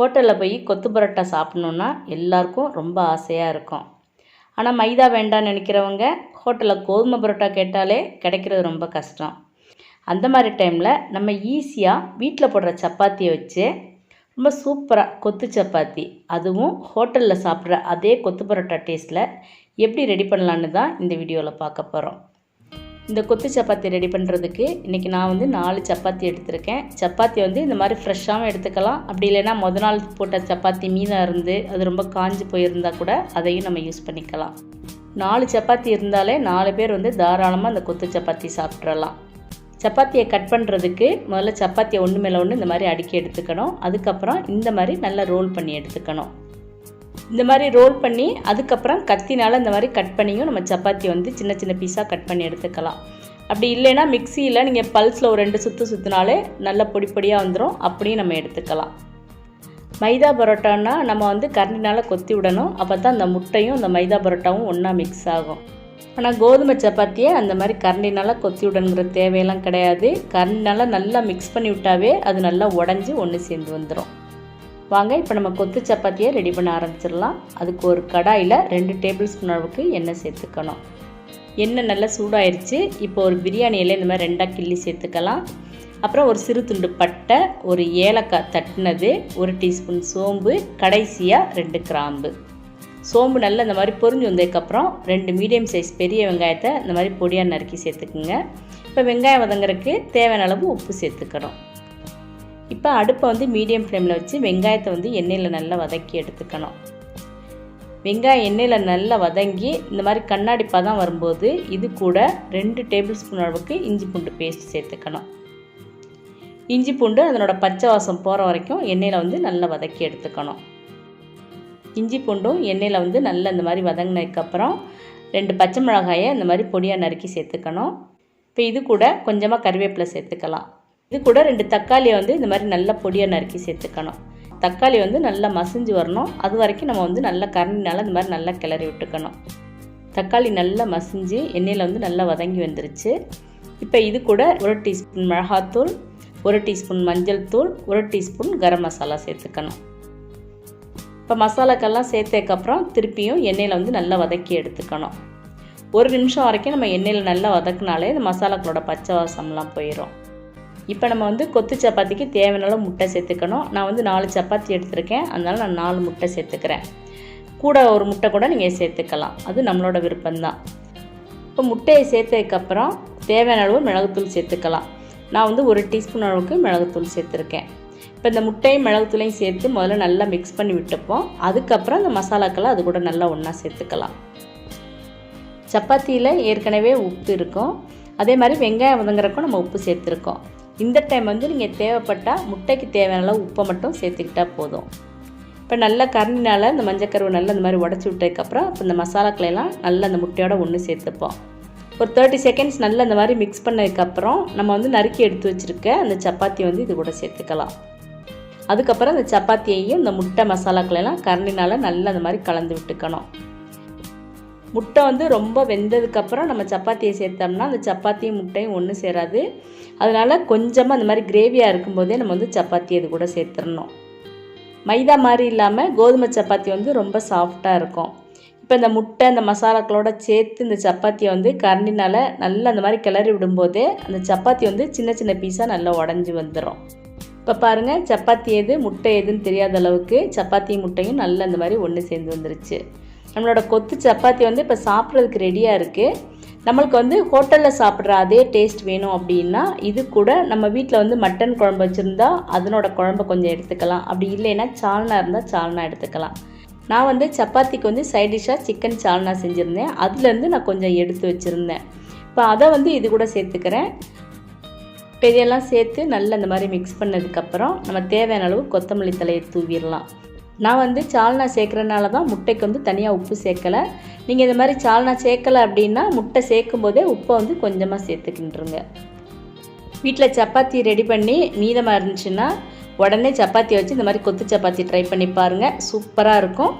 ஹோட்டலில் போய் கொத்து பரோட்டா சாப்பிட்ணுன்னா எல்லாருக்கும் ரொம்ப ஆசையாக இருக்கும். ஆனால் மைதா வேண்டாம்னு நினைக்கிறவங்க ஹோட்டலில் கோதுமை பரோட்டா கேட்டாலே கிடைக்கிறது ரொம்ப கஷ்டம். அந்த மாதிரி டைமில் நம்ம ஈஸியாக வீட்டில் போடுற சப்பாத்தியை வச்சு ரொம்ப சூப்பராக கொத்து சப்பாத்தி அதுவும் ஹோட்டலில் சாப்பிட்ற அதே கொத்து பரோட்டா டேஸ்ட்டில் எப்படி ரெடி பண்ணலான்னு தான் இந்த வீடியோவில் பார்க்க போகிறோம் இந்த கொத்து சப்பாத்தி ரெடி பண்ணுறதுக்கு இன்றைக்கி நான் வந்து நாலு சப்பாத்தி எடுத்திருக்கேன். சப்பாத்தி வந்து இந்த மாதிரி ஃப்ரெஷ்ஷாகவும் எடுத்துக்கலாம். அப்படி இல்லைன்னா முத நாள் போட்ட சப்பாத்தி மீனாக இருந்து அது ரொம்ப காஞ்சி போயிருந்தால் கூட அதையும் நம்ம யூஸ் பண்ணிக்கலாம். நாலு சப்பாத்தி இருந்தாலே நாலு பேர் வந்து தாராளமாக அந்த கொத்து சப்பாத்தி சாப்பிட்றலாம் சப்பாத்தியை கட் பண்ணுறதுக்கு முதல்ல சப்பாத்தியை ஒன்று மேலே ஒன்று இந்த மாதிரி அடுக்கி எடுத்துக்கணும். அதுக்கப்புறம் இந்த மாதிரி நல்லா ரோல் பண்ணி எடுத்துக்கணும். இந்த மாதிரி ரோல் பண்ணி அதுக்கப்புறம் கத்தினால் இந்த மாதிரி கட் பண்ணியும் நம்ம சப்பாத்தி வந்து சின்ன சின்ன பீஸாக கட் பண்ணி எடுத்துக்கலாம். அப்படி இல்லைன்னா மிக்சியில் நீங்கள் பல்ஸில் ஒரு ரெண்டு சுற்று சுற்றினாலே நல்ல பொடி பொடியாக வந்துடும் அப்படியும் நம்ம எடுத்துக்கலாம். மைதா பரோட்டான்னா நம்ம வந்து கரண்டினால் கொத்தி விடணும். அப்போ தான் அந்த முட்டையும் அந்த மைதா பரோட்டாவும் ஒன்றா மிக்ஸ் ஆகும். ஆனால் கோதுமை சப்பாத்தியை அந்த மாதிரி கரண்டினால் கொத்தி விடணுங்கிற தேவையெல்லாம் கிடையாது. கரண்டினால் நல்லா மிக்ஸ் பண்ணி விட்டாவே அது நல்லா உடஞ்சி ஒன்று சேர்ந்து வந்துடும் வாங்க இப்போ நம்ம கொத்து சப்பாத்தியை ரெடி பண்ண ஆரம்பிச்சிடலாம். அதுக்கு ஒரு கடாயில் ரெண்டு டேபிள் ஸ்பூன் அளவுக்கு எண்ணெய் சேர்த்துக்கணும். எண்ணெய் நல்லா சூடாயிருச்சு. இப்போ ஒரு பிரியாணி இலை இந்த மாதிரி ரெண்டாக கிள்ளி சேர்த்துக்கலாம். அப்புறம் ஒரு சிறு துண்டு பட்டை ஒரு ஏலக்காய் தட்டினது ஒரு டீஸ்பூன் சோம்பு கடைசியாக ரெண்டு கிராம்பு. சோம்பு நல்லா இந்த மாதிரி பொரிஞ்சு வந்ததுக்கப்புறம் ரெண்டு மீடியம் சைஸ் பெரிய வெங்காயத்தை இந்த மாதிரி பொடியாக நறுக்கி சேர்த்துக்குங்க. இப்போ வெங்காயம் வதங்குறதுக்கு தேவையான அளவு உப்பு சேர்த்துக்கணும். இப்போ அடுப்பை வந்து மீடியம் ஃப்ளேமில் வச்சு வெங்காயத்தை வந்து எண்ணெயில் நல்லா வதக்கி எடுத்துக்கணும். வெங்காயம் எண்ணெயில் நல்லா வதங்கி இந்த மாதிரி கண்ணாடி பதம் வரும்போது இது கூட ரெண்டு டேபிள் ஸ்பூன் அளவுக்கு இஞ்சி பூண்டு பேஸ்ட் சேர்த்துக்கணும். இஞ்சி பூண்டு அதனோட பச்சை வாசம் போகிற வரைக்கும் எண்ணெயில் வந்து நல்லா வதக்கி எடுத்துக்கணும். இஞ்சி பூண்டும் எண்ணெயில் வந்து நல்லா இந்த மாதிரி வதங்கினதுக்கப்புறம் ரெண்டு பச்சை மிளகாயை இந்த மாதிரி பொடியாக நறுக்கி சேர்த்துக்கணும். இப்போ இது கூட கொஞ்சமாக கருவேப்பிலை சேர்த்துக்கலாம். இது கூட ரெண்டு தக்காளியை வந்து இந்த மாதிரி நல்லா பொடியாக நறுக்கி சேர்த்துக்கணும். தக்காளி வந்து நல்லா மசிஞ்சு வரணும். அது வரைக்கும் நம்ம வந்து நல்லா கரண்டினால இந்த மாதிரி நல்லா கிளறி விட்டுக்கணும். தக்காளி நல்லா மசிஞ்சு எண்ணெயில் வந்து நல்லா வதங்கி வந்துருச்சு. இப்போ இது கூட ஒரு டீஸ்பூன் மிளகாத்தூள் ஒரு டீஸ்பூன் மஞ்சள் தூள் ஒரு டீஸ்பூன் கரம் மசாலா சேர்த்துக்கணும். இப்போ மசாலாக்கெல்லாம் சேர்த்ததுக்கப்புறம் திருப்பியும் எண்ணெயில் வந்து நல்லா வதக்கி எடுத்துக்கணும். ஒரு நிமிஷம் வரைக்கும் நம்ம எண்ணெயில் நல்லா வதக்கினாலே இந்த மசாலாக்களோட பச்சை வாசம்லாம் போயிடும் இப்போ நம்ம வந்து கொத்து சப்பாத்திக்கு தேவையான முட்டை சேர்த்துக்கணும். நான் வந்து நாலு சப்பாத்தி எடுத்திருக்கேன். அதனால் நான் நாலு முட்டை சேர்த்துக்கிறேன். கூட ஒரு முட்டை கூட நீங்கள் சேர்த்துக்கலாம். அது நம்மளோட விருப்பம்தான். இப்போ முட்டையை சேர்த்ததுக்கப்புறம் தேவையான அளவு மிளகுத்தூள் சேர்த்துக்கலாம். நான் வந்து ஒரு டீஸ்பூன் அளவுக்கு மிளகுத்தூள் சேர்த்துருக்கேன். இப்போ இந்த முட்டையும் மிளகுத்தூளையும் சேர்த்து முதல்ல நல்லா மிக்ஸ் பண்ணி விட்டுப்போம். அதுக்கப்புறம் இந்த மசாலாக்களை அது கூட நல்லா ஒன்றா சேர்த்துக்கலாம். சப்பாத்தியில் ஏற்கனவே உப்பு இருக்கும். அதே மாதிரி வெங்காயம் வதங்குறக்கும் நம்ம உப்பு சேர்த்துருக்கோம். இந்த டைம் வந்து நீங்கள் தேவைப்பட்டால் முட்டைக்கு தேவையான அளவு உப்பை மட்டும் சேர்த்துக்கிட்டால் போதும். இப்போ நல்லா கரண்டினால் இந்த மஞ்சக்கருவை நல்லா இந்த மாதிரி உடச்சி விட்டதுக்கப்புறம் இப்போ இந்த மசாலாக்களையெல்லாம் நல்லா அந்த முட்டையோட ஒன்று சேர்த்துப்போம். ஒரு தேர்ட்டி செகண்ட்ஸ் நல்லா இந்த மாதிரி மிக்ஸ் பண்ணதுக்கப்புறம் நம்ம வந்து நறுக்கி எடுத்து வச்சுருக்க அந்த சப்பாத்தி வந்து இது கூட சேர்த்துக்கலாம். அதுக்கப்புறம் அந்த சப்பாத்தியையும் இந்த முட்டை மசாலாக்களையெல்லாம் கரண்டினால் நல்லா அந்த மாதிரி கலந்து விட்டுக்கணும். முட்டை வந்து ரொம்ப வெந்ததுக்கப்புறம் நம்ம சப்பாத்தியை சேர்த்தோம்னா அந்த சப்பாத்தியும் முட்டையும் ஒன்று சேராது. அதனால் கொஞ்சமாக அந்த மாதிரி கிரேவியாக இருக்கும்போதே நம்ம வந்து சப்பாத்தி இது கூட சேர்த்துடணும் மைதா மாதிரி இல்லாமல் கோதுமை சப்பாத்தி வந்து ரொம்ப சாஃப்டாக இருக்கும். இப்போ இந்த முட்டை இந்த மசாலாக்களோட சேர்த்து இந்த சப்பாத்தியை வந்து கரண்டினால் நல்லா அந்த மாதிரி கிளறி விடும்போதே அந்த சப்பாத்தி வந்து சின்ன சின்ன பீஸாக நல்லா உடஞ்சி வந்துடும் இப்போ பாருங்கள் சப்பாத்தி எது முட்டை எதுன்னு தெரியாத அளவுக்கு சப்பாத்தி முட்டையும் நல்லா அந்த மாதிரி ஒன்று சேர்ந்து வந்துருச்சு. நம்மளோட கொத்து சப்பாத்தி வந்து இப்போ சாப்பிட்றதுக்கு ரெடியாக இருக்குது நம்மளுக்கு வந்து ஹோட்டலில் சாப்பிட்ற அதே டேஸ்ட் வேணும் அப்படின்னா இது கூட நம்ம வீட்டில் வந்து மட்டன் குழம்பு வச்சுருந்தா அதனோட குழம்பு கொஞ்சம் எடுத்துக்கலாம். அப்படி இல்லைன்னா சால்னா இருந்தால் சால்னா எடுத்துக்கலாம். நான் வந்து சப்பாத்திக்கு வந்து சைட் டிஷ்ஷாக சிக்கன் சால்னா செஞ்சுருந்தேன். அதுலேருந்து நான் கொஞ்சம் எடுத்து வச்சுருந்தேன். இப்போ அதை வந்து இது கூட சேர்த்துக்கிறேன். இப்போ இதையெல்லாம் சேர்த்து நல்லா இந்த மாதிரி மிக்ஸ் பண்ணதுக்கப்புறம் நம்ம தேவையான அளவு கொத்தமல்லி தலையை தூவிடலாம். நான் வந்து சால்னா சேர்க்குறனால தான் முட்டைக்கு வந்து தனியாக உப்பு சேர்க்கலை. நீங்கள் இந்த மாதிரி சால்னா சேர்க்கலை அப்படின்னா முட்டை சேர்க்கும் போதே உப்பை வந்து கொஞ்சமாக சேர்த்துக்கின்றுங்க. வீட்டில் சப்பாத்தி ரெடி பண்ணி மீதமாக இருந்துச்சுன்னா உடனே சப்பாத்தி வச்சு இந்த மாதிரி கொத்து சப்பாத்தி ட்ரை பண்ணி பாருங்கள் சூப்பராக இருக்கும்.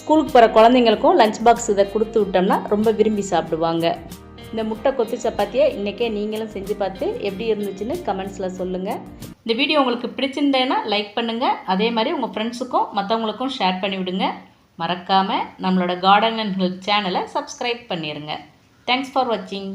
ஸ்கூலுக்கு போகிற குழந்தைங்களுக்கும் லஞ்ச் பாக்ஸ் இதை கொடுத்து விட்டோம்னா ரொம்ப விரும்பி சாப்பிடுவாங்க. இந்த முட்டை கொத்து சப்பாத்தியை இன்றைக்கே நீங்களும் செஞ்சு பார்த்து எப்படி இருந்துச்சுன்னு கமெண்ட்ஸில் சொல்லுங்கள் இந்த வீடியோ உங்களுக்கு பிடிச்சிருந்தேன்னா லைக் பண்ணுங்கள் அதே மாதிரி உங்கள் ஃப்ரெண்ட்ஸுக்கும் மற்றவங்களுக்கும் ஷேர் பண்ணி விடுங்க மறக்காமல் நம்மளோட கார்டன் அண்ட் ஹெல்த் சேனலை சப்ஸ்கிரைப் பண்ணிடுங்க தேங்க்ஸ் ஃபார் வாட்சிங்